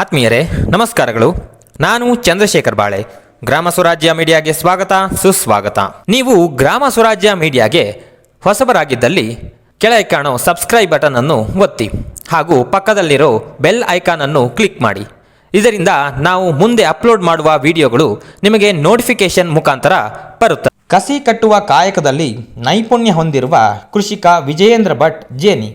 ಆತ್ಮೀಯರೇ, ನಮಸ್ಕಾರಗಳು. ನಾನು ಚಂದ್ರಶೇಖರ್ ಬಾಳೆ. ಗ್ರಾಮ ಸ್ವರಾಜ್ಯ ಮೀಡಿಯಾಗೆ ಸ್ವಾಗತ, ಸುಸ್ವಾಗತ. ನೀವು ಗ್ರಾಮ ಸ್ವರಾಜ್ಯ ಮೀಡಿಯಾಗೆ ಹೊಸಬರಾಗಿದ್ದಲ್ಲಿ ಕೆಳಗೆ ಕಾಣೋ ಸಬ್ಸ್ಕ್ರೈಬ್ ಬಟನ್ ಅನ್ನು ಒತ್ತಿ ಹಾಗೂ ಪಕ್ಕದಲ್ಲಿರೋ ಬೆಲ್ ಐಕಾನ್ ಅನ್ನು ಕ್ಲಿಕ್ ಮಾಡಿ. ಇದರಿಂದ ನಾವು ಮುಂದೆ ಅಪ್ಲೋಡ್ ಮಾಡುವ ವಿಡಿಯೋಗಳು ನಿಮಗೆ ನೋಟಿಫಿಕೇಶನ್ ಮುಖಾಂತರ ಬರುತ್ತೆ. ಕಸಿ ಕಟ್ಟುವ ಕಾಯಕದಲ್ಲಿ ನೈಪುಣ್ಯ ಹೊಂದಿರುವ ಕೃಷಿಕ ವಿಜಯೇಂದ್ರ ಭಟ್ ಜೇನಿ.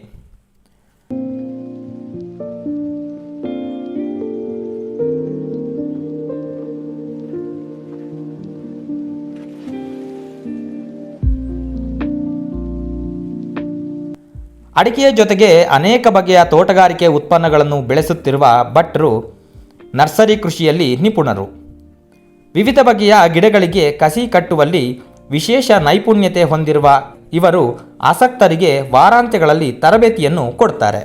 ಅಡಿಕೆಯ ಜೊತೆಗೆ ಅನೇಕ ಬಗೆಯ ತೋಟಗಾರಿಕೆ ಉತ್ಪನ್ನಗಳನ್ನು ಬೆಳೆಸುತ್ತಿರುವ ಭಟ್ರು ನರ್ಸರಿ ಕೃಷಿಯಲ್ಲಿ ನಿಪುಣರು. ವಿವಿಧ ಬಗೆಯ ಗಿಡಗಳಿಗೆ ಕಸಿ ಕಟ್ಟುವಲ್ಲಿ ವಿಶೇಷ ನೈಪುಣ್ಯತೆ ಹೊಂದಿರುವ ಇವರು ಆಸಕ್ತರಿಗೆ ವಾರಾಂತ್ಯಗಳಲ್ಲಿ ತರಬೇತಿಯನ್ನು ಕೊಡ್ತಾರೆ.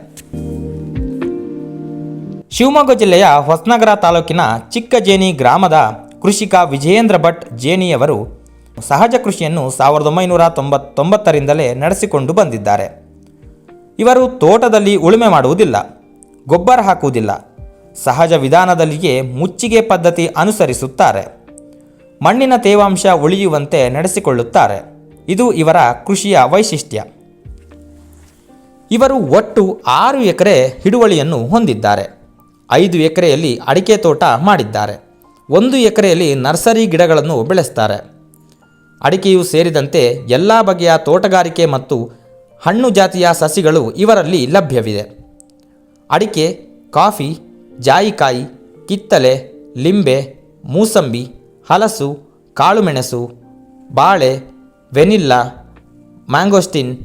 ಶಿವಮೊಗ್ಗ ಜಿಲ್ಲೆಯ ಹೊಸನಗರ ತಾಲೂಕಿನ ಚಿಕ್ಕಜೇನಿ ಗ್ರಾಮದ ಕೃಷಿಕ ವಿಜಯೇಂದ್ರ ಭಟ್ ಜೇನಿಯವರು ಸಹಜ ಕೃಷಿಯನ್ನು ಸಾವಿರದ ಒಂಬೈನೂರ ತೊಂಬತ್ತೊಂಬತ್ತರಿಂದಲೇ ನಡೆಸಿಕೊಂಡು ಬಂದಿದ್ದಾರೆ. ಇವರು ತೋಟದಲ್ಲಿ ಉಳುಮೆ ಮಾಡುವುದಿಲ್ಲ, ಗೊಬ್ಬರ ಹಾಕುವುದಿಲ್ಲ, ಸಹಜ ವಿಧಾನದಲ್ಲಿಯೇ ಮುಚ್ಚಿಗೆ ಪದ್ಧತಿ ಅನುಸರಿಸುತ್ತಾರೆ. ಮಣ್ಣಿನ ತೇವಾಂಶ ಉಳಿಯುವಂತೆ ನಡೆಸಿಕೊಳ್ಳುತ್ತಾರೆ. ಇದು ಇವರ ಕೃಷಿಯ ವೈಶಿಷ್ಟ್ಯ. ಇವರು ಒಟ್ಟು ಆರು ಎಕರೆ ಹಿಡುವಳಿಯನ್ನು ಹೊಂದಿದ್ದಾರೆ. ಐದು ಎಕರೆಯಲ್ಲಿ ಅಡಿಕೆ ತೋಟ ಮಾಡಿದ್ದಾರೆ. ಒಂದು ಎಕರೆಯಲ್ಲಿ ನರ್ಸರಿ ಗಿಡಗಳನ್ನು ಬೆಳೆಸ್ತಾರೆ. ಅಡಿಕೆಯು ಸೇರಿದಂತೆ ಎಲ್ಲ ಬಗೆಯ ತೋಟಗಾರಿಕೆ ಮತ್ತು ಹಣ್ಣು ಜಾತಿಯ ಸಸಿಗಳು ಇವರಲ್ಲಿ ಲಭ್ಯವಿದೆ. ಅಡಿಕೆ, ಕಾಫಿ, ಜಾಯಿಕಾಯಿ, ಕಿತ್ತಲೆ, ಲಿಂಬೆ, ಮೂಸಂಬಿ, ಹಲಸು, ಕಾಳುಮೆಣಸು, ಬಾಳೆ, ವೆನಿಲ್ಲಾ, ಮ್ಯಾಂಗೋಸ್ಟಿನ್,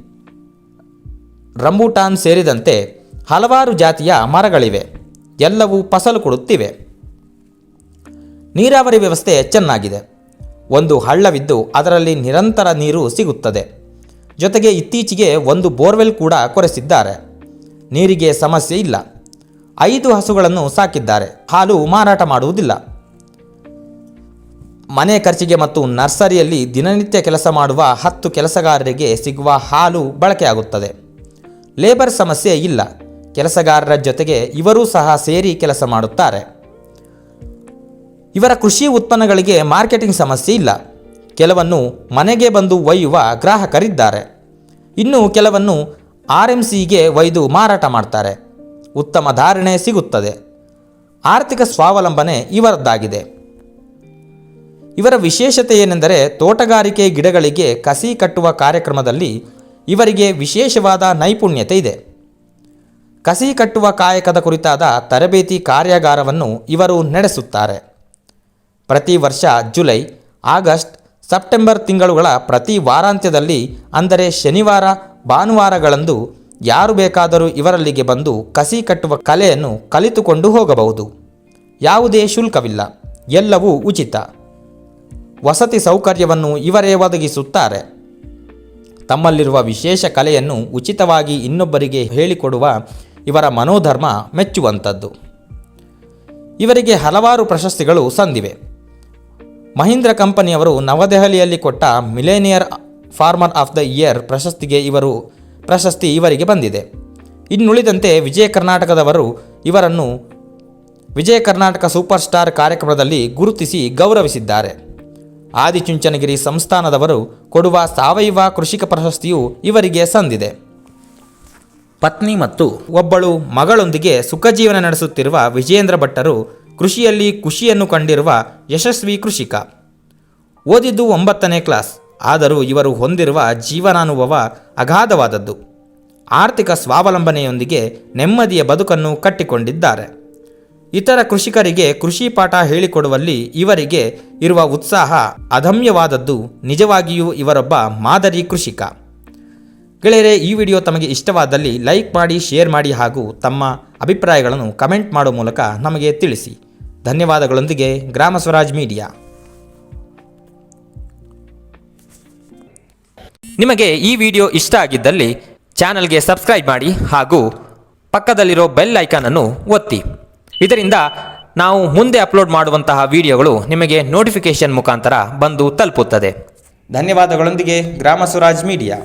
ರಂಬೂಟಾನ್ ಸೇರಿದಂತೆ ಹಲವಾರು ಜಾತಿಯ ಮರಗಳಿವೆ. ಎಲ್ಲವೂ ಫಸಲು ಕೊಡುತ್ತಿವೆ. ನೀರಾವರಿ ವ್ಯವಸ್ಥೆ ಚೆನ್ನಾಗಿದೆ. ಒಂದು ಹಳ್ಳವಿದ್ದು ಅದರಲ್ಲಿ ನಿರಂತರ ನೀರು ಸಿಗುತ್ತದೆ. ಜೊತೆಗೆ ಇತ್ತೀಚೆಗೆ ಒಂದು ಬೋರ್ವೆಲ್ ಕೂಡ ಕೊರೆಸಿದ್ದಾರೆ. ನೀರಿಗೆ ಸಮಸ್ಯೆ ಇಲ್ಲ. ಐದು ಹಸುಗಳನ್ನು ಸಾಕಿದ್ದಾರೆ. ಹಾಲು ಮಾರಾಟ ಮಾಡುವುದಿಲ್ಲ. ಮನೆ ಖರ್ಚಿಗೆ ಮತ್ತು ನರ್ಸರಿಯಲ್ಲಿ ದಿನನಿತ್ಯ ಕೆಲಸ ಮಾಡುವ ಹತ್ತು ಕೆಲಸಗಾರರಿಗೆ ಸಿಗುವ ಹಾಲು ಬಳಕೆಯಾಗುತ್ತದೆ. ಲೇಬರ್ ಸಮಸ್ಯೆ ಇಲ್ಲ. ಕೆಲಸಗಾರರ ಜೊತೆಗೆ ಇವರೂ ಸಹ ಸೇರಿ ಕೆಲಸ ಮಾಡುತ್ತಾರೆ. ಇವರ ಕೃಷಿ ಉತ್ಪನ್ನಗಳಿಗೆ ಮಾರ್ಕೆಟಿಂಗ್ ಸಮಸ್ಯೆ ಇಲ್ಲ. ಕೆಲವನ್ನು ಮನೆಗೆ ಬಂದು ಒಯ್ಯುವ ಗ್ರಾಹಕರಿದ್ದಾರೆ. ಇನ್ನು ಕೆಲವನ್ನು ಆರ್ ಎಂ ಸಿಗೆ ಒಯ್ದು ಮಾರಾಟ ಮಾಡ್ತಾರೆ. ಉತ್ತಮ ಧಾರಣೆ ಸಿಗುತ್ತದೆ. ಆರ್ಥಿಕ ಸ್ವಾವಲಂಬನೆ ಇವರದ್ದಾಗಿದೆ. ಇವರ ವಿಶೇಷತೆ ಏನೆಂದರೆ ತೋಟಗಾರಿಕೆ ಗಿಡಗಳಿಗೆ ಕಸಿ ಕಟ್ಟುವ ಕಾರ್ಯಕ್ರಮದಲ್ಲಿ ಇವರಿಗೆ ವಿಶೇಷವಾದ ನೈಪುಣ್ಯತೆ ಇದೆ. ಕಸಿ ಕಟ್ಟುವ ಕಾಯಕದ ಕುರಿತಾದ ತರಬೇತಿ ಕಾರ್ಯಾಗಾರವನ್ನು ಇವರು ನಡೆಸುತ್ತಾರೆ. ಪ್ರತಿ ವರ್ಷ ಜುಲೈ, ಆಗಸ್ಟ್ ಸೆಪ್ಟೆಂಬರ್ ತಿಂಗಳುಗಳ ಪ್ರತಿ ವಾರಾಂತ್ಯದಲ್ಲಿ, ಅಂದರೆ ಶನಿವಾರ, ಭಾನುವಾರಗಳಂದು ಯಾರು ಬೇಕಾದರೂ ಇವರಲ್ಲಿಗೆ ಬಂದು ಕಸಿ ಕಟ್ಟುವ ಕಲೆಯನ್ನು ಕಲಿತುಕೊಂಡು ಹೋಗಬಹುದು. ಯಾವುದೇ ಶುಲ್ಕವಿಲ್ಲ, ಎಲ್ಲವೂ ಉಚಿತ. ವಸತಿ ಸೌಕರ್ಯವನ್ನು ಇವರೇ ಒದಗಿಸುತ್ತಾರೆ. ತಮ್ಮಲ್ಲಿರುವ ವಿಶೇಷ ಕಲೆಯನ್ನು ಉಚಿತವಾಗಿ ಇನ್ನೊಬ್ಬರಿಗೆ ಹೇಳಿಕೊಡುವ ಇವರ ಮನೋಧರ್ಮ ಮೆಚ್ಚುವಂಥದ್ದು. ಇವರಿಗೆ ಹಲವಾರು ಪ್ರಶಸ್ತಿಗಳು ಸಂದಿವೆ. ಮಹೀಂದ್ರ ಕಂಪನಿಯವರು ನವದೆಹಲಿಯಲ್ಲಿ ಕೊಟ್ಟ millionaire farmer of the year ಪ್ರಶಸ್ತಿಗೆ ಇವರು, ಪ್ರಶಸ್ತಿ ಇವರಿಗೆ ಬಂದಿದೆ. ಇನ್ನುಳಿದಂತೆ ವಿಜಯ ಕರ್ನಾಟಕದವರು ಇವರನ್ನು ವಿಜಯ ಕರ್ನಾಟಕ ಸೂಪರ್ ಸ್ಟಾರ್ ಕಾರ್ಯಕ್ರಮದಲ್ಲಿ ಗುರುತಿಸಿ ಗೌರವಿಸಿದ್ದಾರೆ. ಆದಿಚುಂಚನಗಿರಿ ಸಂಸ್ಥಾನದವರು ಕೊಡುವ ಸಾವಯವ ಕೃಷಿಕ ಪ್ರಶಸ್ತಿಯು ಇವರಿಗೆ ಸಂದಿದೆ. ಪತ್ನಿ ಮತ್ತು ಒಬ್ಬಳು ಮಗಳೊಂದಿಗೆ ಸುಖಜೀವನ ನಡೆಸುತ್ತಿರುವ ವಿಜೇಂದ್ರ ಭಟ್ಟರು ಕೃಷಿಯಲ್ಲಿ ಖುಷಿಯನ್ನು ಕಂಡಿರುವ ಯಶಸ್ವಿ ಕೃಷಿಕ. ಓದಿದ್ದು ಒಂಬತ್ತನೇ ಕ್ಲಾಸ್, ಆದರೂ ಇವರು ಹೊಂದಿರುವ ಜೀವನಾನುಭವ ಅಗಾಧವಾದದ್ದು. ಆರ್ಥಿಕ ಸ್ವಾವಲಂಬನೆಯೊಂದಿಗೆ ನೆಮ್ಮದಿಯ ಬದುಕನ್ನು ಕಟ್ಟಿಕೊಂಡಿದ್ದಾರೆ. ಇತರ ಕೃಷಿಕರಿಗೆ ಕೃಷಿ ಪಾಠ ಹೇಳಿಕೊಡುವಲ್ಲಿ ಇವರಿಗೆ ಇರುವ ಉತ್ಸಾಹ ಅದಮ್ಯವಾದದ್ದು ನಿಜವಾಗಿಯೂ ಇವರೊಬ್ಬ ಮಾದರಿ ಕೃಷಿಕ. ಗೆಳೆಯರೆ, ಈ ವಿಡಿಯೋ ತಮಗೆ ಇಷ್ಟವಾದಲ್ಲಿ ಲೈಕ್ ಮಾಡಿ, ಶೇರ್ ಮಾಡಿ ಹಾಗೂ ತಮ್ಮ ಅಭಿಪ್ರಾಯಗಳನ್ನು ಕಮೆಂಟ್ ಮಾಡೋ ಮೂಲಕ ನಮಗೆ ತಿಳಿಸಿ. ಧನ್ಯವಾದಗಳೊಂದಿಗೆ ಗ್ರಾಮ ಸ್ವರಾಜ್ ಮೀಡಿಯಾ. ನಿಮಗೆ ಈ ವಿಡಿಯೋ ಇಷ್ಟ ಆಗಿದ್ದಲ್ಲಿ ಚಾನಲ್ಗೆ ಸಬ್ಸ್ಕ್ರೈಬ್ ಮಾಡಿ ಹಾಗೂ ಪಕ್ಕದಲ್ಲಿರೋ ಬೆಲ್ ಐಕಾನ್ ಅನ್ನು ಒತ್ತಿ. ಇದರಿಂದ ನಾವು ಮುಂದೆ ಅಪ್ಲೋಡ್ ಮಾಡುವಂತಹ ವಿಡಿಯೋಗಳು ನಿಮಗೆ ನೋಟಿಫಿಕೇಶನ್ ಮುಖಾಂತರ ಬಂದು ತಲುಪುತ್ತದೆ. ಧನ್ಯವಾದಗಳೊಂದಿಗೆ ಗ್ರಾಮ ಸ್ವರಾಜ್ ಮೀಡಿಯಾ.